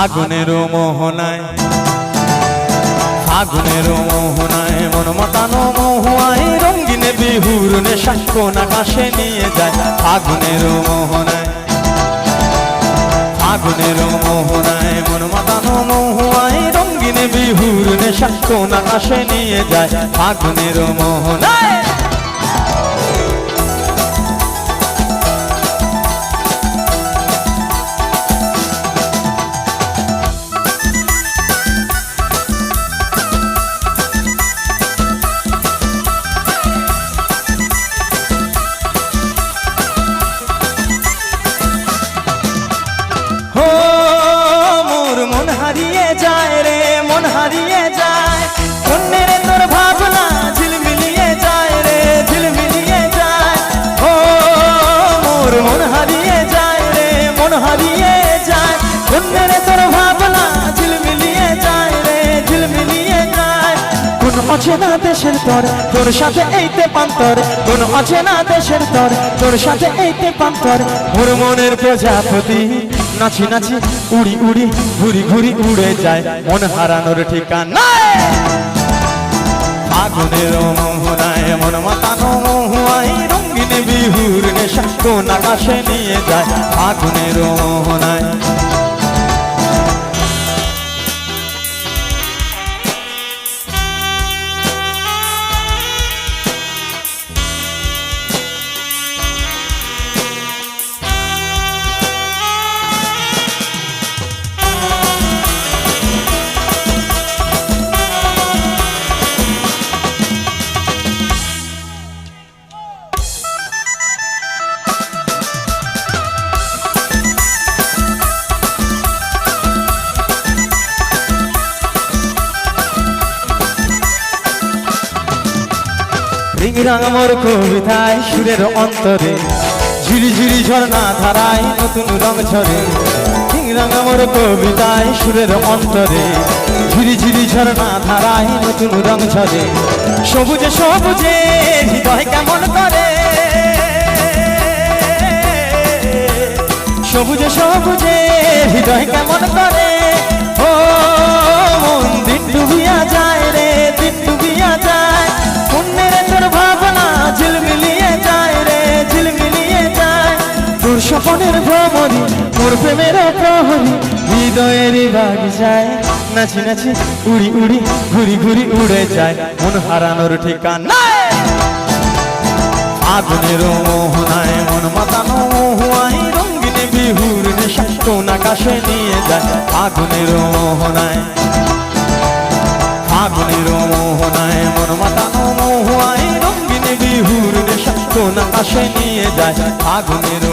ফাগুনের মোহনায় ফাগুনের মোহনায় মন মাতানো মহুয়ায় রঙ্গিন বিহুর নেশা কোন আকাশে নিয়ে যায়। ফাগুনের মোহনায় ফাগুনের মোহনায় মন মতানো মহুয়ায় রঙ্গিন বিহুর নেশা কোন আকাশে নিয়ে যায়। ফাগুনের মোহনায়। হারিয়ে যায়। অন্যের তোর ভাবনা ঝিলমিলিয়ে যায় রে, ঝিলমিলিয়ে যায়। ও, মোর মন হারিয়ে যায় রে, মন হারিয়ে যায়। অন্যের তোর ভাবনা ঝিলমিলিয়ে যায় রে, ঝিলমিলিয়ে যায়। কোন অচেনা দেশের তর, তোর সাথে এইতে পান্তর। কোন অচেনা দেশের তর, তোর সাথে এইতে পান্তর। মোর মনের প্রজাপতি নাচি নাচি উড়ি উড়ি ঘুরি ঘুরি উড়ে যায়। মন হারানোর ঠিকানা আগুনের মোহনায় মন মাতানো মোহাই রঙিন বিহুর নেশা কোন আকাশে নিয়ে যায়। আগুনের মোহনায় রিংরাং মোর কবিতায় সুরের অন্তরে। ঝিরি ঝিরি ঝর্ণা ধারায় নতুন রং ঝরে। রিংরাং মোর কবিতায় সুরের অন্তরে। ঝিরি ঝিরি ঝর্ণা ধারায় নতুন রং ঝরে। সবুজে সবুজে হৃদয় কেমন করে? সবুজে সবুজে হৃদয় কেমন করে? তোর প্রেমের প্রহরী হৃদয়ের বাগিচায় নাচি নাচি, উড়ি উড়ি, ঘুরি ঘুরি উড়ে যায়। মন হারানোর ঠিকানা। আগুনের মোহনায় মন মাতানো মহুয়াই রঙ্গিন বিহুর নেশা, কোন আকাশে নিয়ে যায়। আগুনের মোহনায় আগুনের মোহনায় মন মাতানো মহুয়াই রঙ্গিন বিহুর নেশা, কোন আকাশে নিয়ে যায়। আগুনের